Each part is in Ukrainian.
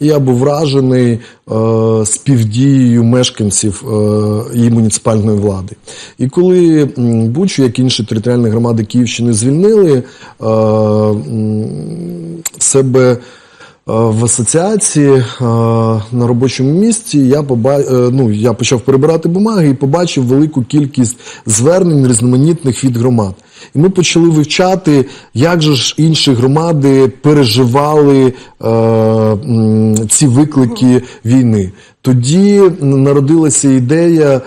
Я був вражений е, співдією мешканців е, і муніципальної влади. І коли Бучу, як інші територіальні громади Київщини, звільнили е, себе. е, В асоціації е, на робочому місці я поба... е, ну, я почав перебирати бумаги і побачив велику кількість звернень різноманітних від громад. І ми почали вивчати, як же ж інші громади переживали е, ці виклики війни. Тоді народилася ідея е,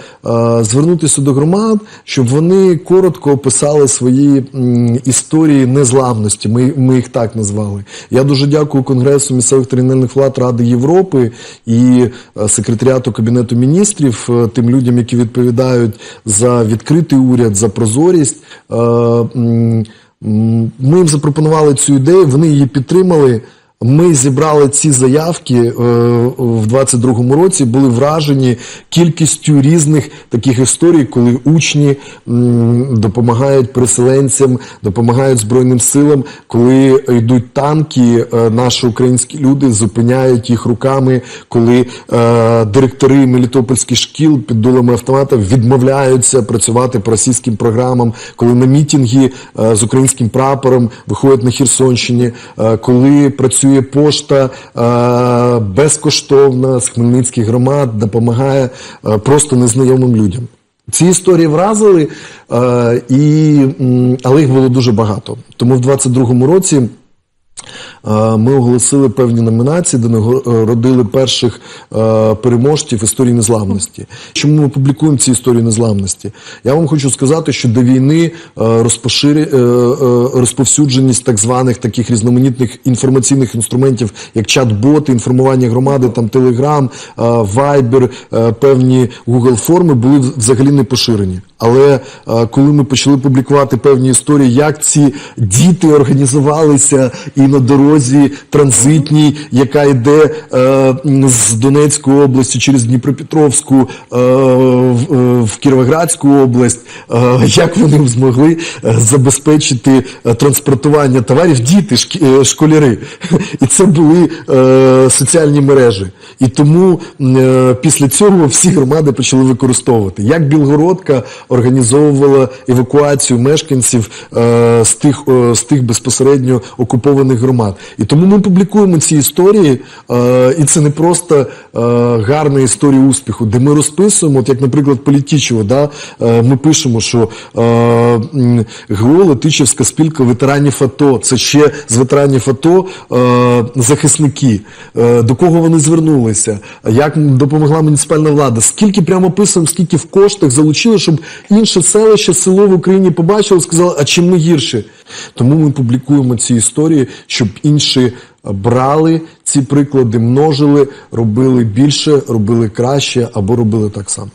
звернутися до громад, щоб вони коротко описали свої історії незламності. Ми, ми їх так назвали. Я дуже дякую Конгресу місцевих територіальних влад Ради Європи і е, секретаріату Кабінету міністрів, е, тим людям, які відповідають за відкритий уряд, за прозорість. Е, Ми їм запропонували цю ідею, вони її підтримали. Ми зібрали ці заявки е, в 22-му році, були вражені кількістю різних таких історій, коли учні допомагають переселенцям, допомагають Збройним силам, коли йдуть танки, е, наші українські люди зупиняють їх руками, коли е, директори мелітопольських шкіл під дулами автомата відмовляються працювати по російським програмам, коли на мітинги е, з українським прапором виходять на Херсонщині, коли працює пошта безкоштовна безкоштовно з хмельницьких громад, допомагає е, просто незнайомим людям. Ці історії вразили, е, але їх було дуже багато. Тому в 22-му році. Е, Ми оголосили певні номінації, де нагородили перших е, переможців історії незламності. Чому ми публікуємо ці історії незламності? Я вам хочу сказати, що до війни е, е, е, розповсюдженість так званих таких різноманітних інформаційних інструментів, як чат-боти, інформування громади, там е, Viber, е, певні Google форми були взагалі не поширені. Але е, коли ми почали публікувати певні історії, як ці діти організувалися і на дорозі транзитній, яка йде е, з Донецької області через Дніпропетровську е, в, Кіровоградську область, як вони змогли забезпечити транспортування товарів діти, школяри. І це були соціальні мережі. І тому після цього всі громади почали використовувати. Як Білгородка організовувала евакуацію мешканців е, з, тих, е, з тих безпосередньо окупованих громад. І тому ми публікуємо ці історії, е, і це не просто е, гарна історія успіху, де ми розписуємо, от як, наприклад, Політічево, да, е, ми пишемо, що е, ГО Летичівська спілка ветеранів АТО, це ще з ветеранів АТО е, захисники, е, до кого вони звернулися, як допомогла муніципальна влада, скільки прямо писано, скільки в коштах залучили, щоб інше селище, село в Україні побачило, сказало, а чим ми гірше. Тому ми публікуємо ці історії, щоб інші брали ці приклади, множили, робили більше, робили краще або робили так само.